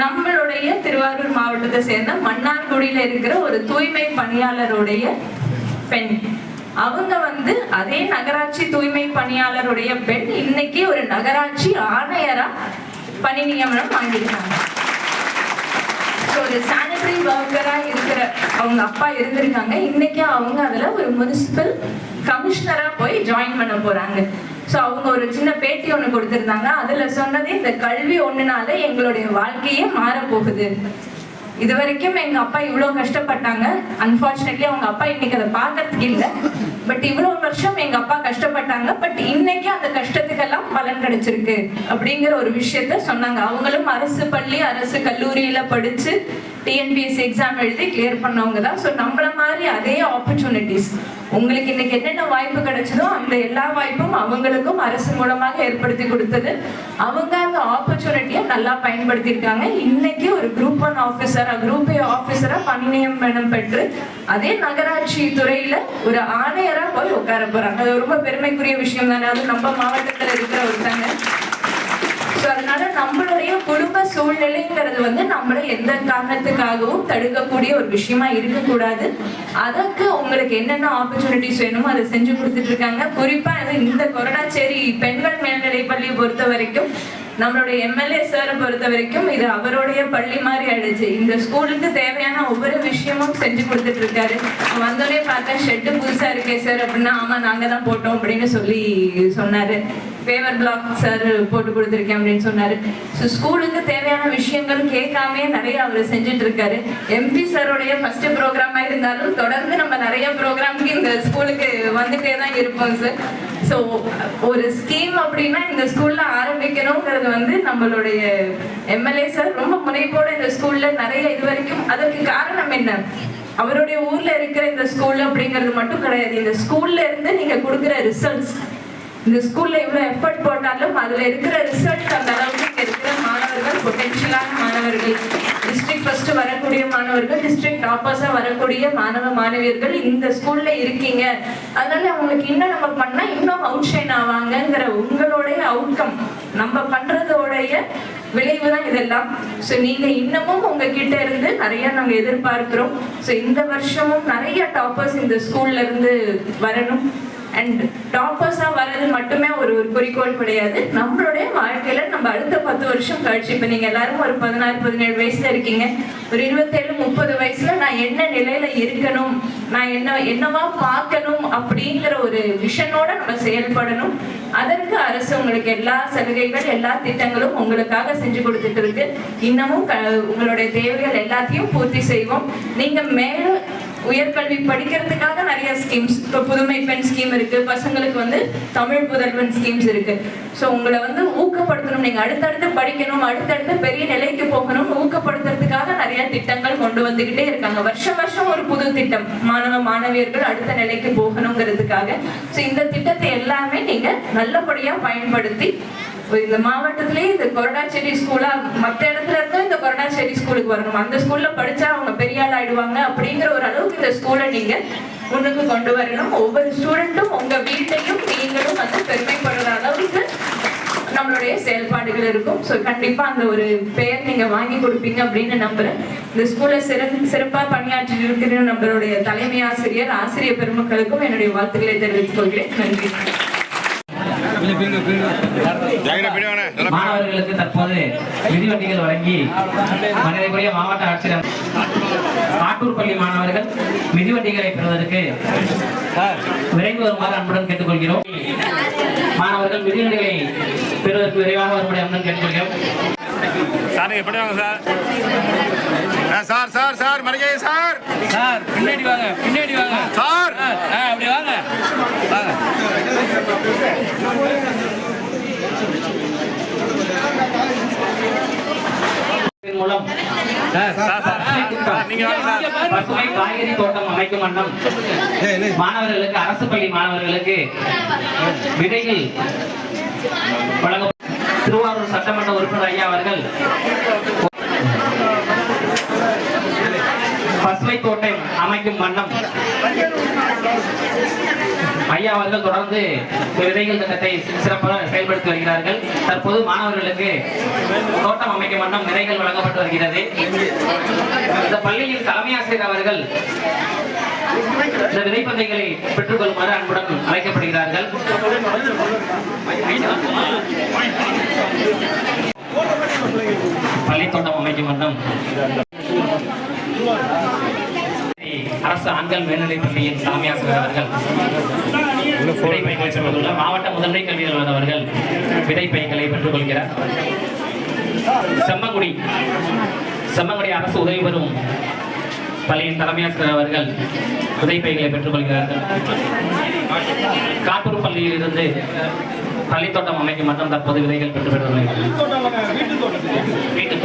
நம்மளுடைய திருவாரூர் மாவட்டத்தை சேர்ந்த மன்னார்குடியில இருக்கிற ஒரு தூய்மை பணியாளருடைய பெண். அவங்க வந்து அதே நகராட்சி தூய்மை பணியாளருடைய பெண். இன்னைக்கு ஒரு நகராட்சி ஆணையரா பணி நியமனம் வாங்கியிருக்காங்க. ஒரு சானிடரி ஒர்க்கரா இருக்கிற அவங்க அப்பா இருந்திருக்காங்க. இன்னைக்கு அவங்க அதுல ஒரு முனிசிபல் கமிஷனரா போய் ஜாயின் பண்ண போறாங்க. ஸோ அவங்க ஒரு சின்ன பேட்டி ஒன்று கொடுத்திருந்தாங்க. அதுல சொன்னது இந்த கல்வி ஒண்ணுனால எங்களுடைய வாழ்க்கையே மாறப்போகுது. போகுது இது வரைக்கும் எங்க அப்பா இவ்வளவு கஷ்டப்பட்டாங்க. அன்ஃபார்ச்சுனேட்லி அவங்க அப்பா இன்னைக்கு அதை பார்க்கறதுக்கு இல்லை. பட் இவ்வளவு வருஷம் எங்க அப்பா கஷ்டப்பட்டாங்க. பட் இன்னைக்கு அந்த கஷ்டத்துக்கெல்லாம் பலன் கிடைச்சிருக்கு. அப்படிங்கிற ஒரு விஷயத்த சொன்னாங்க. அவங்களும் அரசு பள்ளி அரசு கல்லூரியில படிச்சு டிஎன்பிஎஸ்சி எக்ஸாம் எழுதி கிளியர் பண்ணவங்க தான். ஸோ நம்மள மாதிரி அதே ஆப்பர்ச்சுனிட்டிஸ் உங்களுக்கு இன்னைக்கு என்னென்ன வாய்ப்பு கிடைச்சதோ அந்த எல்லா வாய்ப்பும் அவங்களுக்கும் அரசு மூலமாக ஏற்படுத்தி கொடுத்தது. அவங்க அந்த ஆப்பர்ச்சுனிட்டியை நல்லா பயன்படுத்தியிருக்காங்க. இன்னைக்கு ஒரு குரூப் ஒன் ஆஃபீஸரா குரூப் ஏ ஆஃபீஸரா பணி நியமனம் பெற்று அதே நகராட்சி துறையில ஒரு ஆணையரா போய் உட்கார போறாங்க. அது ரொம்ப பெருமைக்குரிய விஷயம் தானே. அது நம்ம மாவட்டத்தில் இருக்கிற ஒருத்தங்க. ஸோ அதனால நம்மளுடைய குடும்ப சூழ்நிலைங்கிறது வந்து நம்மள எந்த காரணத்துக்காகவும் தடுக்கக்கூடிய ஒரு விஷயமா இருக்கக்கூடாது. அதற்கு உங்களுக்கு என்னென்ன ஆப்பர்ச்சுனிட்டிஸ் வேணுமோ அதை செஞ்சு கொடுத்துட்டு இருக்காங்க குறிப்பா இது இந்த கொரோனாச்சேரி பெண்கள் மேல்நிலை பள்ளியை பொறுத்த வரைக்கும் நம்மளுடைய எம்எல்ஏ சாரை பொறுத்த வரைக்கும் இது அவருடைய பள்ளி மாதிரி ஆயிடுச்சு. இந்த ஸ்கூலுக்கு தேவையான ஒவ்வொரு விஷயமும் செஞ்சு கொடுத்துட்டு இருக்காரு வந்தோடனே பார்த்தா ஷெட்டு புதுசா இருக்கே சார் அப்படின்னா ஆமா நாங்க தான் போட்டோம் அப்படின்னு சொல்லி சொன்னாரு. பேவர் பிளாக் சார் போட்டு கொடுத்துருக்கேன் அப்படின்னு சொன்னாரு. ஸோ ஸ்கூலுக்கு தேவையான விஷயங்கள் கேட்காமே நிறைய அவர் செஞ்சுட்டு இருக்காரு எம்பி சாரோடைய ஃபர்ஸ்ட் ப்ரோக்ராமா இருந்தாலும் தொடர்ந்து நம்ம நிறைய ப்ரோக்ராம்க்கு இந்த ஸ்கூலுக்கு வந்துட்டே தான் இருப்போம் சார் ஸோ ஒரு ஸ்கீம் அப்படின்னா இந்த ஸ்கூல்ல ஆரம்பிக்கணுங்கிறது வந்து நம்மளுடைய எம்எல்ஏ சார் ரொம்ப முனைப்போட இந்த ஸ்கூல்ல நிறைய இது வரைக்கும் அதற்கு காரணம் என்ன? அவருடைய ஊர்ல இருக்கிற இந்த ஸ்கூல் அப்படிங்கிறது மட்டும் கிடையாது. இந்த ஸ்கூல்ல இருந்து நீங்க கொடுக்குற ரிசல்ட்ஸ் இந்த ஸ்கூல்ல இவ்வளவு எஃபர்ட் போட்டாலும் அதுல இருக்கிற ரிசல்ட் அந்த அளவுக்கு இங்க இருக்கிற மாணவர்கள் பொட்டென்ஷியலான மாணவர்கள் டிஸ்ட்ரிக்ட் ஃபர்ஸ்ட் வரக்கூடிய மாணவர்கள் டிஸ்ட்ரிக்ட் டாப்பர்ஸா வரக்கூடிய மாணவ மாணவியர்கள் இந்த ஸ்கூல்ல இருக்கீங்க. அதனால அவங்களுக்கு இன்னும் நம்ம பண்ணா இன்னும் அவுட் ஷைன் ஆவாங்கங்கிற உங்களுடைய அவுட்கம் நம்ம பண்றதோடைய விளைவு தான் இதெல்லாம். ஸோ நீங்க இன்னமும் உங்ககிட்ட இருந்து நிறைய நாங்க எதிர்பார்க்கிறோம். ஸோ இந்த வருஷமும் நிறைய டாப்பர்ஸ் இந்த ஸ்கூல்ல இருந்து வரணும். அண்ட் டாப்பர்ஸாக வர்றது மட்டுமே ஒரு ஒரு குறிக்கோள் கிடையாது. நம்மளுடைய வாழ்க்கையில் நம்ம அடுத்த பத்து வருஷம் கழிச்சு இப்போ நீங்கள் எல்லாரும் ஒரு பதினாறு பதினேழு வயசில் இருக்கீங்க. ஒரு இருபத்தேழு முப்பது வயசில் நான் என்ன நிலையில் இருக்கணும் நான் என்ன என்னவா பார்க்கணும் அப்படிங்கிற ஒரு விஷனோட நம்ம செயல்படணும். அதற்கு அரசு உங்களுக்கு எல்லா சலுகைகள் எல்லா திட்டங்களும் உங்களுக்காக செஞ்சு கொடுத்துட்டு இருக்கு. இன்னமும் க- உங்களுடைய தேவைகள் எல்லாத்தையும் பூர்த்தி செய்வோம். நீங்கள் மேலும் உயர்கல்வி படிக்கிறதுக்காக நிறைய ஸ்கீம்ஸ் இப்போ புதுமை பெண் ஸ்கீம் இருக்கு. பசங்களுக்கு வந்து தமிழ் புதல்வன் ஸ்கீம்ஸ் இருக்கு. ஸோ உங்களை வந்து ஊக்கப்படுத்தணும். நீங்க அடுத்தடுத்து படிக்கணும். அடுத்தடுத்து பெரிய நிலைக்கு போகணும். ஊக்கப்படுத்துறதுக்காக நிறைய திட்டங்கள் கொண்டு வந்துகிட்டே இருக்காங்க. வருஷம் வருஷம் ஒரு புது திட்டம். மாணவ மாணவியர்கள் அடுத்த நிலைக்கு போகணுங்கிறதுக்காக. ஸோ இந்த திட்டத்தை எல்லாமே நீங்க நல்லபடியா பயன்படுத்தி இந்த மாவட்டத்திலேயே இந்த கொரடாச்சேரி ஸ்கூலா மத்த இடத்துல இருந்தும் இந்த கொரடாச்சேரி ஸ்கூலுக்கு வரணும். அந்த ஸ்கூல்ல படிச்சா அவங்க பெரிய ஆள் ஆயிடுவாங்க அப்படிங்கிற ஒரு அளவுக்கு இந்த ஸ்கூலை நீங்க முன்னுக்கு கொண்டு வரணும். ஒவ்வொரு ஸ்டூடெண்ட்டும் உங்க வீட்டையும் நீங்களும் வந்து பெருமைப்படுற அளவுக்கு நம்மளுடைய செயல்பாடுகள் இருக்கும். ஸோ கண்டிப்பா அந்த ஒரு பெயர் நீங்க வாங்கி கொடுப்பீங்க அப்படின்னு நம்புறேன். இந்த ஸ்கூல்ல சிறப்பு சிறப்பா பணியாற்றி இருக்கிற நம்மளுடைய தலைமை ஆசிரியர் ஆசிரியர் பெருமக்களுக்கும் என்னுடைய வாழ்த்துக்களை தெரிவித்துக் கொள்கிறேன். நன்றி. மாணவர்களுக்கு தற்போது மிதிவண்டிகள் வழங்கி மரியாதைக்குரிய மாவட்ட ஆட்சியர் காட்டூர் பள்ளி மாணவர்கள் மிதிவண்டிகளை பெறுவதற்கு விரைந்து வருமாறு அன்புடன் கேட்டுக்கொள்கிறோம். மாணவர்கள் மிதிவண்டிகளை பெறுவதற்கு விரைவாக வரும்படி அன்புடன் கேட்டுக்கொள்கிறோம். சார் எப்படி வாங்க சார். ஆ, சார் சார் சார் மரியாதை சார். சார் பின்னாடி வாங்க பின்னாடி வாங்க. சார் ஆ அப்படி வாங்க வாங்க இதன் மூலம் பசுமை காய்கறி தோட்டம் அமைக்கும் வண்ணம் மாணவர்களுக்கு அரசு பள்ளி மாணவர்களுக்கு விதைகள் வழங்க திருவாரூர் சட்டமன்ற உறுப்பினர் ஐயா அவர்கள் பசுமை தோட்டம் அமைக்கும் வண்ணம் ஐயா அவர்கள் தொடர்ந்து விதைகள் திட்டத்தை சிறப்பாக செயல்படுத்தி வருகிறார்கள். தற்போது மாணவர்களுக்கு தோட்டம் அமைக்கும் வண்ணம் விதைகள் வழங்கப்பட்டு வருகிறது. இந்த பள்ளியில் தலைமை ஆசிரியர் அவர்கள் இந்த விதைப்பந்தைகளை பெற்றுக்கொள்ளுமாறு அன்புடன் அழைக்கப்படுகிறார்கள். பள்ளித்தோட்டம் அமைக்கும் வண்ணம் அரசு ஆண்கள் மேல்நிலைப் பள்ளியின் தலைமை ஆசிரியர் அவர்கள். மாவட்ட முதன்மை கல்வி அலுவலர் அவர்கள் விதைப்பைகளை பெற்றுக்கொள்கிறார். செம்மங்குடி செம்மங்குடி அரசு உதவி பெறும் பள்ளியின் தலைமை ஆசிரியர் அவர்கள் விதைப்பைகளை பெற்றுக்கொள்கிறார்கள். காட்டூர் பள்ளியில் இருந்து பள்ளித்தோட்டம் அமைக்கும் மற்றும் தற்போது விதைகள் பெற்று பெற்றுள்ளனர் வீட்டுத்